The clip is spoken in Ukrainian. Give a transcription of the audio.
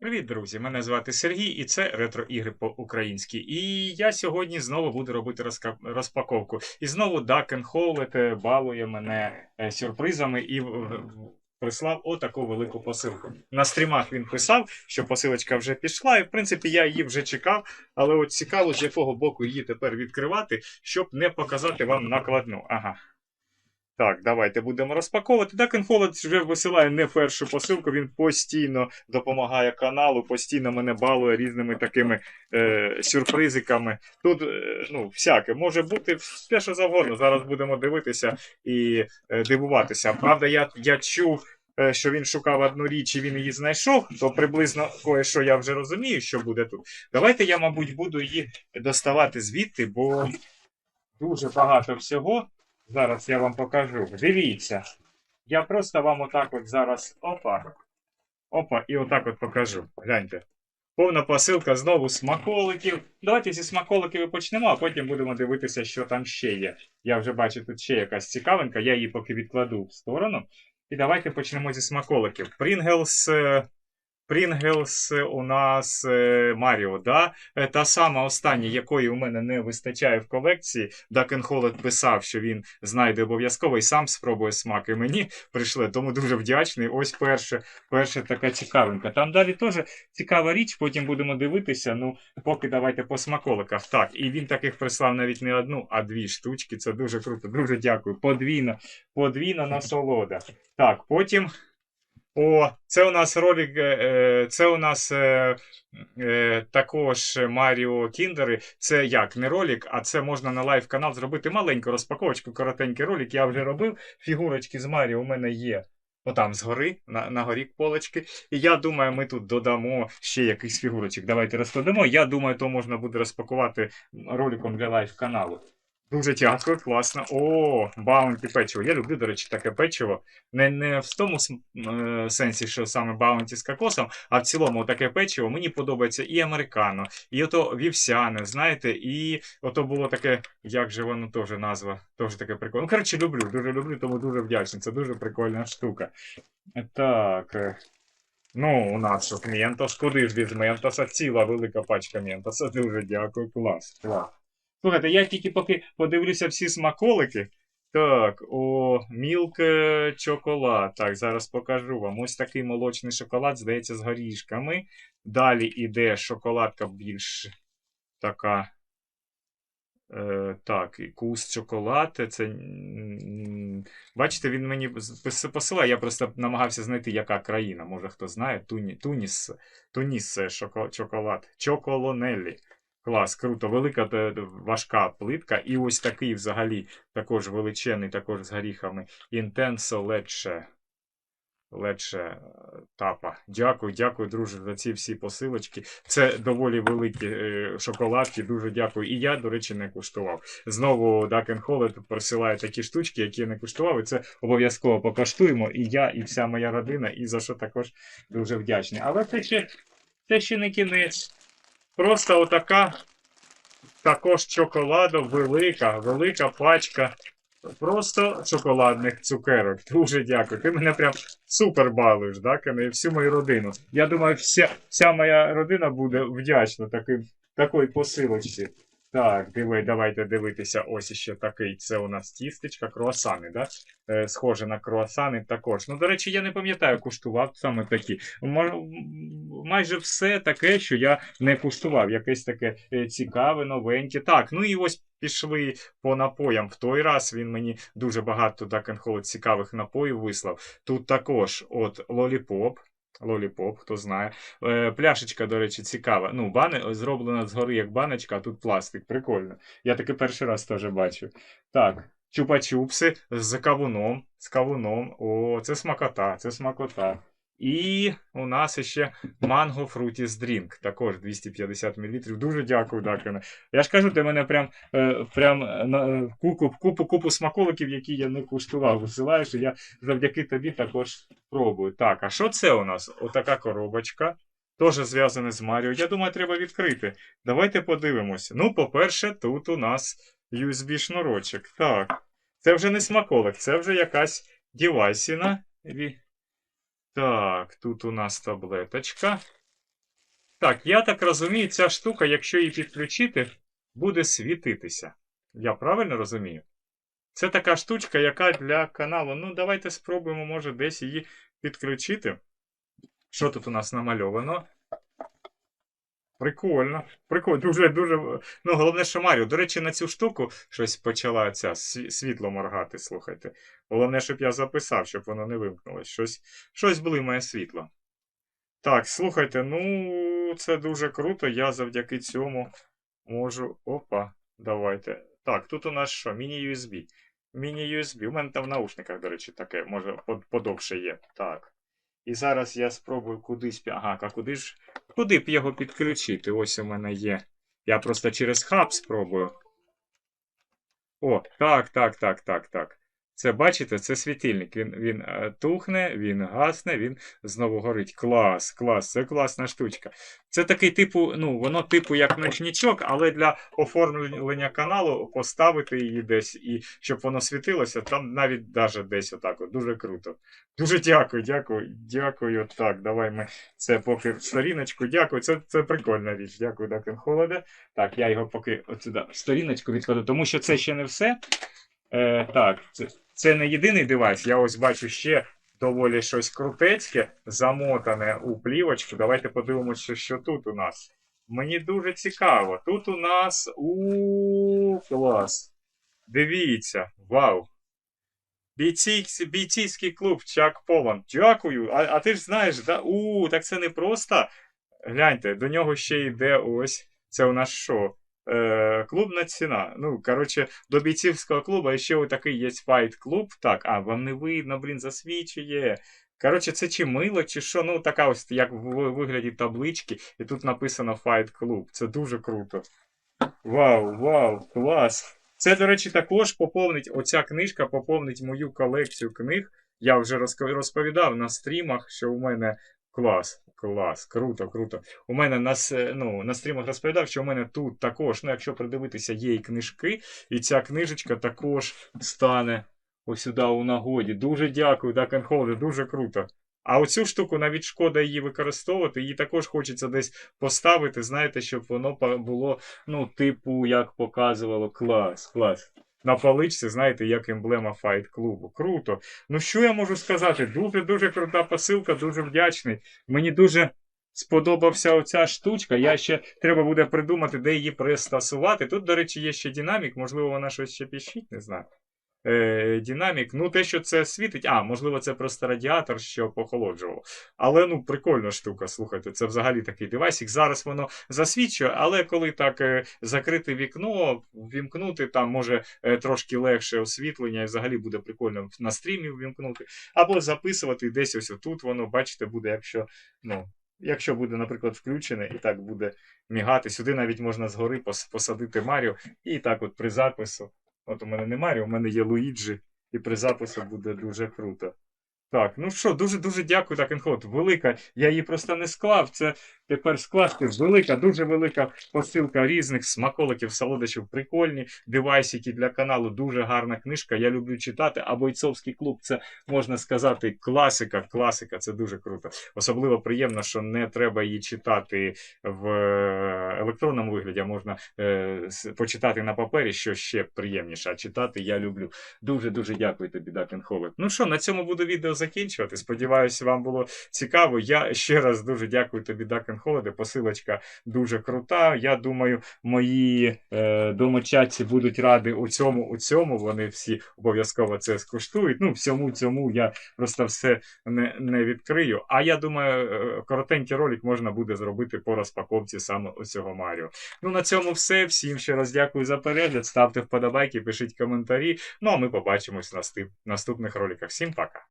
Привіт, друзі! Мене звати Сергій, і це ретро ігри по-українськи. І я сьогодні знову буду робити розпаковку. І знову Duck Howlett балує мене е, сюрпризами і прислав отаку велику посилку. На стрімах він писав, що посилочка вже пішла, і в принципі я її вже чекав. Але от цікаво, з якого боку її тепер відкривати, щоб не показати вам накладну. Ага. Так, давайте будемо розпаковувати. Duck Howlett вже висилає не першу посилку, він постійно допомагає каналу, постійно мене балує різними такими е, сюрпризиками. Тут е, ну, всяке може бути все, що завгодно. Зараз будемо дивитися і е, дивуватися. Правда, я, я чув. е, Що він шукав одну річ і він її знайшов, то приблизно кое-що я вже розумію, що буде тут. Давайте я, мабуть, буду її доставати звідти, бо дуже багато всього. Зараз я вам покажу. Дивіться. Я просто вам отак от зараз. Опа. Опа, і отак от покажу. Гляньте. Повна посилка знову смаколиків. Давайте зі смаколиків і почнемо, а потім будемо дивитися, що там ще є. Я вже бачу тут ще якась цікавинка, я її поки відкладу в сторону. І давайте почнемо зі смаколиків. Pringles, е, Pringles у нас е, Маріо, да? Е, Та сама остання, якої у мене не вистачає в колекції. Дакен Холод писав, що він знайде обов'язково і сам спробує смак. І мені прийшли, тому дуже вдячний. Ось перша, перша така цікавинка. Там далі теж цікава річ, потім будемо дивитися. Ну, поки давайте по смаколиках. Так, і він таких прислав навіть не одну, а дві штучки. Це дуже круто. Дуже дякую. Подвійна, подвійна насолода. Так, потім. О, це у нас ролик, е, е, це у нас е, також Маріо Кіндери. Це як не ролик, а це можна на лайв канал зробити маленьку розпаковочку, коротенький ролик. Я вже робив. Фігурочки з Маріо у мене є. Отам згори, на, на горі полочки. І я думаю, ми тут додамо ще якихось фігурочок. Давайте розкладемо. Я думаю, то можна буде розпакувати роликом для лайв каналу. Дуже дякую, класно. О, баунті печиво. Я люблю, до речі, таке печиво. Не, не в тому е, сенсі, що саме баунті з кокосом, а в цілому таке печиво мені подобається і американо, і ото вівсяне, знаєте, і ото було таке, як же воно теж назва, теж таке прикольне. Ну, коротше, люблю, дуже люблю, тому дуже вдячний. Це дуже прикольна штука. Так. е, Ну, у нас що Ментос, куди ж без Ментоса? Ціла велика пачка Ментоса. Дуже дякую, клас. клас. Слухайте, я тільки поки подивлюся всі смаколики. Так, о, мілк е, чоколад. Так, зараз покажу вам. Ось такий молочний шоколад, здається, з горішками. Далі іде шоколадка більш така. Е, так, і кус шоколад. Це. Бачите, він мені пос- посилає. Я просто намагався знайти, яка країна. Може хто знає. Туні, Туніс. Туніс шоко, шоколад. Чоколонеллі. Клас, круто, велика важка плитка. І ось такий взагалі також величезний, також з горіхами. Intenso Lecce. Lecce е, тапа. Дякую, дякую, друже, за ці всі посилочки. Це доволі великі е, шоколадки. Дуже дякую. І я, до речі, не куштував. Знову Duck Холод присилає такі штучки, які не куштував. І це обов'язково покоштуємо. І я, і вся моя родина, і за що також дуже вдячний. Але це ще, це ще не кінець. Просто отака також чоколаду, велика, велика пачка. Просто шоколадних цукерок. Дуже дякую. Ти мене прям супер балуєш, да, і всю мою родину. Я думаю, вся, вся моя родина буде вдячна таким, такої посилочці. Так, диви, давайте дивитися. Ось іще такий. Це у нас тістечка, круасани, да? Е, схоже на круасани також. Ну, до речі, я не пам'ятаю, куштував саме такі. Мож- майже все таке, що я не куштував. Якесь таке е, цікаве, новеньке. Так, ну і ось пішли по напоям. В той раз він мені дуже багато Холод цікавих напоїв вислав. Тут також от лоліпоп. Лоліпоп, хто знає. Е, пляшечка, до речі, цікава. Ну, бани, зроблена згори як баночка, а тут пластик. Прикольно. Я таке перший раз теж бачу. Так, чупа-чупси з кавуном. З кавуном. О, це смакота, це смакота. І у нас ще манго фрутіс дрінк, також 250 мл. Дуже дякую, Дакене. Я ж кажу, ти мене прям, е, прям на купу, купу, купу смаколиків, які я не куштував, висилаєш, і я завдяки тобі також пробую. Так, а що це у нас? Отака коробочка. Теж зв'язане з Маріо. Я думаю, треба відкрити. Давайте подивимося. Ну, по-перше, тут у нас USB-шнурочок. Так. Це вже не смаколик, це вже якась дівайсіна. Так, тут у нас таблеточка. Так, я так розумію, ця штука, якщо її підключити, буде світитися. Я правильно розумію? Це така штучка, яка для каналу. Ну, давайте спробуємо, може, десь її підключити. Що тут у нас намальовано? Прикольно. Прикольно. Дуже, дуже. Ну, головне, що Маріо. До речі, на цю штуку щось почала ця світло моргати, слухайте. Головне, щоб я записав, щоб воно не вимкнулось. Щось, щось блимає світло. Так, слухайте, ну, це дуже круто. Я завдяки цьому можу. Опа, давайте. Так, тут у нас що? Міні-USB. Міні-USB. У мене там в наушниках, до речі, таке, може, подовше є. Так. І зараз я спробую кудись. Ага, а куди ж. Куди б його підключити? Ось у мене є. Я просто через хаб спробую. О, так, так, так, так, так. Це бачите, це світильник. Він, він е, тухне, він гасне, він знову горить. Клас, клас, це класна штучка. Це такий типу, ну, воно типу як ночничок, але для оформлення каналу поставити її десь і щоб воно світилося, там навіть даже десь отак. От. Дуже круто. Дуже дякую, дякую, дякую. Так, давай ми це поки сторіночку. Дякую. Це, це прикольна річ. Дякую, Дакен Холоде. Так, я його поки от сюди сторіночку відкладу, тому що це ще не все. Е, так, це, це не єдиний девайс. Я ось бачу ще доволі щось крутецьке, замотане у плівочку. Давайте подивимося, що, тут у нас. Мені дуже цікаво. Тут у нас у клас. Дивіться, вау. Бійці, бійцівський клуб Чак Полан. Дякую. А, а ти ж знаєш, да? у, так це не просто. Гляньте, до нього ще йде ось. Це у нас що? Е, клубна ціна. Ну, коротше, до бійцівського клубу ще такий є файт-клуб. Так, а, вам не видно, блін, засвічує. Коротше, це чи мило, чи що. Ну, така ось, як в вигляді таблички, і тут написано Fight Club. Це дуже круто. Вау, вау, клас. Це, до речі, також поповнить, оця книжка поповнить мою колекцію книг. Я вже розповідав на стрімах, що у мене клас, клас, круто, круто. У мене на, ну, на стрімах розповідав, що у мене тут також, ну, якщо придивитися, є і книжки, і ця книжечка також стане ось сюди у нагоді. Дуже дякую, Holder, дуже круто. А оцю штуку навіть шкода її використовувати, її також хочеться десь поставити, знаєте, щоб воно було, ну, типу, як показувало, клас, клас. На паличці, знаєте, як емблема файт-клубу. Круто. Ну, що я можу сказати? Дуже-дуже крута посилка, дуже вдячний. Мені дуже сподобався оця штучка. Я ще треба буде придумати, де її пристосувати. Тут, до речі, є ще динамік, можливо, вона щось ще піщить, не знаю. Е, динамік, ну те, що це світить, а, можливо, це просто радіатор, що похолоджував. Але ну, прикольна штука, слухайте, це взагалі такий девайсик. Зараз воно засвідчує, але коли так е, закрити вікно, вімкнути, там може е, трошки легше освітлення, і взагалі буде прикольно на стрімі вімкнути. Або записувати десь ось отут воно, бачите, буде, якщо, ну, якщо буде, наприклад, включене і так буде мігати. Сюди навіть можна згори посадити Маріо, і так от при запису. От у мене не Маріо, у мене є Луїджі, і при записі буде дуже круто. Так, ну що, дуже-дуже дякую, так інход. Велика. Я її просто не склав. Це тепер скласти велика, дуже велика посилка різних смаколиків, солодощів, прикольні девайсики для каналу. Дуже гарна книжка. Я люблю читати. А бойцовський клуб це можна сказати класика. Класика, це дуже круто. Особливо приємно, що не треба її читати в е, електронному вигляді, а можна е, почитати на папері, що ще приємніше. А читати я люблю. Дуже дуже дякую тобі, Дакін Холик. Ну що, на цьому буду відео закінчувати. Сподіваюся, вам було цікаво. Я ще раз дуже дякую тобі, Дакін Холоде. Посилочка дуже крута. Я думаю, мої е, домочадці будуть раді у цьому, у цьому. Вони всі обов'язково це скуштують. Ну, всьому цьому я просто все не, не відкрию. А я думаю, е, коротенький ролик можна буде зробити по розпаковці саме оцього Маріо. Ну, на цьому все. Всім ще раз дякую за перегляд. Ставте вподобайки, пишіть коментарі. Ну а ми побачимось в наступ- наступних роликах. Всім пока!